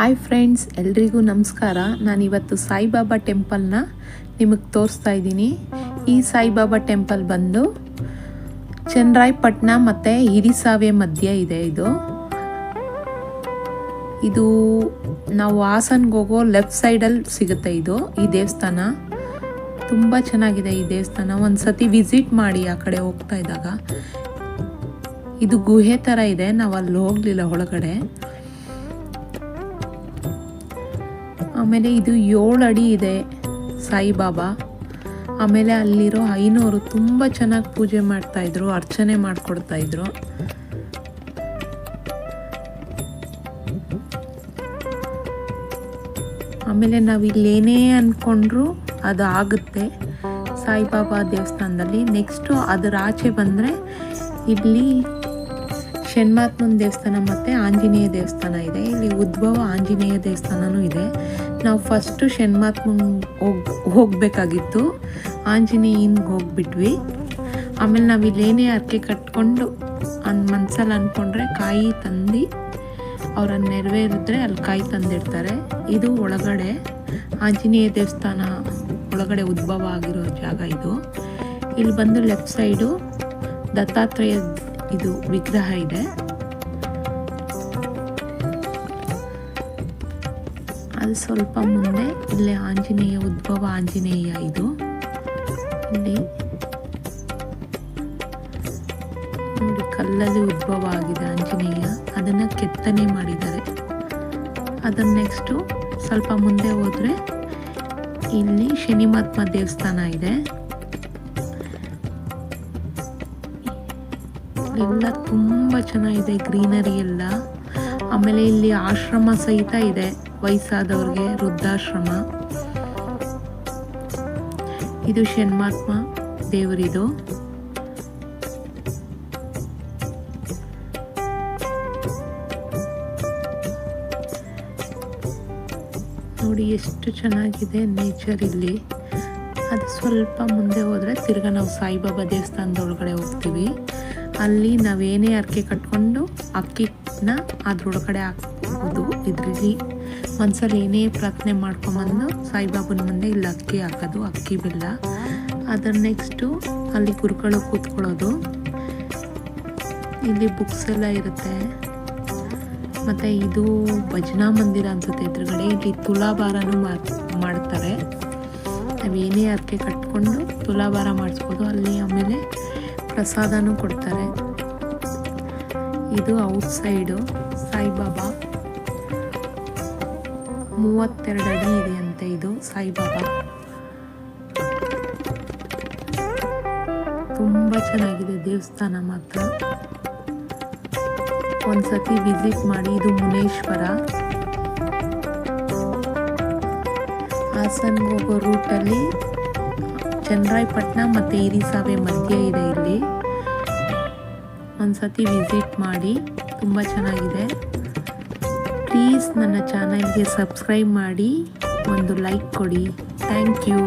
Hi friends ಎಲ್ರಿಗೂ ನಮಸ್ಕಾರ. ನಾನಿವತ್ತು ಸಾಯಿಬಾಬಾ ಟೆಂಪಲ್ನ ನಿಮಗೆ ತೋರಿಸ್ತಾ ಇದ್ದೀನಿ. ಈ ಸಾಯಿಬಾಬಾ ಟೆಂಪಲ್ ಬಂದು ಚನ್ನರಾಯಪಟ್ಟಣ ಮತ್ತು ಹಿರಿಸಾವೆ ಮಧ್ಯೆ ಇದೆ ಇದು. ಇದು ನಾವು ಹಾಸನ್ಗೆ ಹೋಗೋ ಲೆಫ್ಟ್ ಸೈಡಲ್ಲಿ ಸಿಗುತ್ತೆ ಇದು, ಈ ದೇವಸ್ಥಾನ. ತುಂಬ ಚೆನ್ನಾಗಿದೆ ಈ ದೇವಸ್ಥಾನ. ಒಂದು ಸತಿ ವಿಸಿಟ್ ಮಾಡಿ ಆ ಕಡೆ ಹೋಗ್ತಾ ಇದ್ದಾಗ. ಇದು ಗುಹೆ ಥರ ಇದೆ ನಾವು ಅಲ್ಲಿ ಹೋಗಲಿಲ್ಲ ಒಳಗಡೆ. ಆಮೇಲೆ ಇದು ಏಳು ಅಡಿ ಇದೆ ಸಾಯಿಬಾಬಾ. ಆಮೇಲೆ ಅಲ್ಲಿರೋ ಐನೂರು ತುಂಬ ಚೆನ್ನಾಗಿ ಪೂಜೆ ಮಾಡ್ತಾಯಿದ್ರು ಅರ್ಚನೆ ಮಾಡಿಕೊಡ್ತಾಯಿದ್ರು ಆಮೇಲೆ ನಾವು ಇಲ್ಲೇನೇ ಅಂದ್ಕೊಂಡ್ರು ಅದು ಆಗುತ್ತೆ ಸಾಯಿಬಾಬಾ ದೇವಸ್ಥಾನದಲ್ಲಿ. ನೆಕ್ಸ್ಟು ಅದರ ಆಚೆ ಬಂದರೆ ಇಲ್ಲಿ ಷಣ್ಮಾತ್ಮನ ದೇವಸ್ಥಾನ ಮತ್ತು ಆಂಜನೇಯ ದೇವಸ್ಥಾನ ಇದೆ. ಇಲ್ಲಿ ಉದ್ಭವ ಆಂಜನೇಯ ದೇವಸ್ಥಾನವೂ ಇದೆ. ನಾವು ಫಸ್ಟು ಷಣ್ಮಾತ್ಮಂಗೆ ಹೋಗಿ ಹೋಗಬೇಕಾಗಿತ್ತು. ಆಂಜನೇಯನ್ಗೆ ಹೋಗ್ಬಿಟ್ವಿ. ಆಮೇಲೆ ನಾವು ಇಲ್ಲೇನೇ ಅರ್ಕೆ ಕಟ್ಕೊಂಡು ಅನ್ ಮನ್ಸಲ್ಲಿ ಅಂದ್ಕೊಂಡ್ರೆ ಕಾಯಿ ತಂದು ಅವರನ್ನು ನೆರವೇರಿದ್ರೆ ಅಲ್ಲಿ ಕಾಯಿ ತಂದಿರ್ತಾರೆ ಇದು ಒಳಗಡೆ ಆಂಜನೇಯ ದೇವಸ್ಥಾನ ಒಳಗಡೆ ಉದ್ಭವ ಆಗಿರೋ ಜಾಗ ಇದು. ಇಲ್ಲಿ ಬಂದು ಲೆಫ್ಟ್ ಸೈಡು ದತ್ತಾತ್ರೇಯ ಇದು ವಿಗ್ರಹ ಇದೆ. ಅದು ಸ್ವಲ್ಪ ಮುಂದೆ ಇಲ್ಲಿ ಆಂಜನೇಯ, ಉದ್ಭವ ಆಂಜನೇಯ ಇದು. ಇಲ್ಲಿ ನೋಡಿ, ಕಲ್ಲಲ್ಲಿ ಉದ್ಭವ ಆಗಿದೆ ಆಂಜನೇಯ. ಅದನ್ನು ಕೆತ್ತನೆ ಮಾಡಿದ್ದಾರೆ. ಅದನ್ನು ನೆಕ್ಸ್ಟು ಸ್ವಲ್ಪ ಮುಂದೆ ಹೋದರೆ ಇಲ್ಲಿ ಶನಿಮಾತ್ಮ ದೇವಸ್ಥಾನ ಇದೆ. ಎಲ್ಲ ತುಂಬ ಚೆನ್ನಾಗಿದೆ, ಗ್ರೀನರಿ ಎಲ್ಲ. ಆಮೇಲೆ ಇಲ್ಲಿ ಆಶ್ರಮ ಸಹಿತ ಇದೆ. ವಯಸ್ಸಾದವ್ರಿಗೆ ವೃದ್ಧಾಶ್ರಮ. ಇದು ಷಣ್ಮಾತ್ಮ ದೇವರಿದು. ನೋಡಿ ಎಷ್ಟು ಚೆನ್ನಾಗಿದೆ ನೇಚರ್ ಇಲ್ಲಿ. ಅದು ಸ್ವಲ್ಪ ಮುಂದೆ ಹೋದರೆ ತಿರ್ಗಾ ನಾವು ಸಾಯಿಬಾಬಾ ದೇವಸ್ಥಾನದೊಳಗಡೆ ಹೋಗ್ತೀವಿ. ಅಲ್ಲಿ ನಾವೇನೇ ಅರ್ಕೆ ಕಟ್ಕೊಂಡು ಅಕ್ಕಿನ ಅದ್ರೊಳಗಡೆ ಹಾಕ್ಬೋದು ಇದರಲ್ಲಿ ಒಂದ್ಸಲ ಏನೇ ಪ್ರಾರ್ಥನೆ ಮಾಡ್ಕೊಂಬಂದು ಸಾಯಿಬಾಬನ ಮುಂದೆ ಇಲ್ಲಿ, ಅಕ್ಕಿ ಹಾಕೋದು, ಅಕ್ಕಿ ಬೆಲ್ಲ. ಅದರ ನೆಕ್ಸ್ಟು ಅಲ್ಲಿ ಗುರುಗಳು ಕೂತ್ಕೊಳ್ಳೋದು. ಇಲ್ಲಿ ಬುಕ್ಸ್ ಎಲ್ಲ ಇರುತ್ತೆ. ಮತ್ತು ಇದು ಭಜನಾ ಮಂದಿರ ಅನ್ಸುತ್ತೆ ಎದುರುಗಡೆ. ಇಲ್ಲಿ ತುಲಾಭಾರನೂ ಮಾಡ್ತಾರೆ. ನಾವೇನೇ ಅರ್ಕೆ ಕಟ್ಕೊಂಡು ತುಲಾಭಾರ ಮಾಡಿಸ್ಬೋದು, ಅಲ್ಲಿ ಆಮೇಲೆ ಪ್ರಸಾದನೂ ಕೊಡ್ತಾರೆ. ಇದು ಔಟ್ಸೈಡು ಸಾಯಿಬಾಬಾ. ಮೂವತ್ತೆರಡು ಅಡಿ ಇದೆ ಅಂತೆ ಇದು ಸಾಯಿಬಾಬಾ. ತುಂಬ ಚೆನ್ನಾಗಿದೆ ದೇವಸ್ಥಾನ ಮಾತ್ರ. ಒಂದ್ಸತಿ ವಿಸಿಟ್ ಮಾಡಿ ಇದು ಮುನೇಶ್ವರ. ಹಾಸನ್ಗೆ ಹೋಗೋ ರೂಟಲ್ಲಿ ಚಂದ್ರಾಯಪಟ್ಟಣ ಮತ್ತು ಇರಿಸಾವೆ ಮಧ್ಯೆ ಇದೆ ಇಲ್ಲಿ. ಒಂದ್ಸತಿ ವಿಸಿಟ್ ಮಾಡಿ, ತುಂಬ ಚೆನ್ನಾಗಿದೆ. ಪ್ಲೀಸ್ ನನ್ನ ಚಾನಲ್ಗೆ ಸಬ್ಸ್ಕ್ರೈಬ್ ಮಾಡಿ ಒಂದು ಲೈಕ್ ಕೊಡಿ. Thank you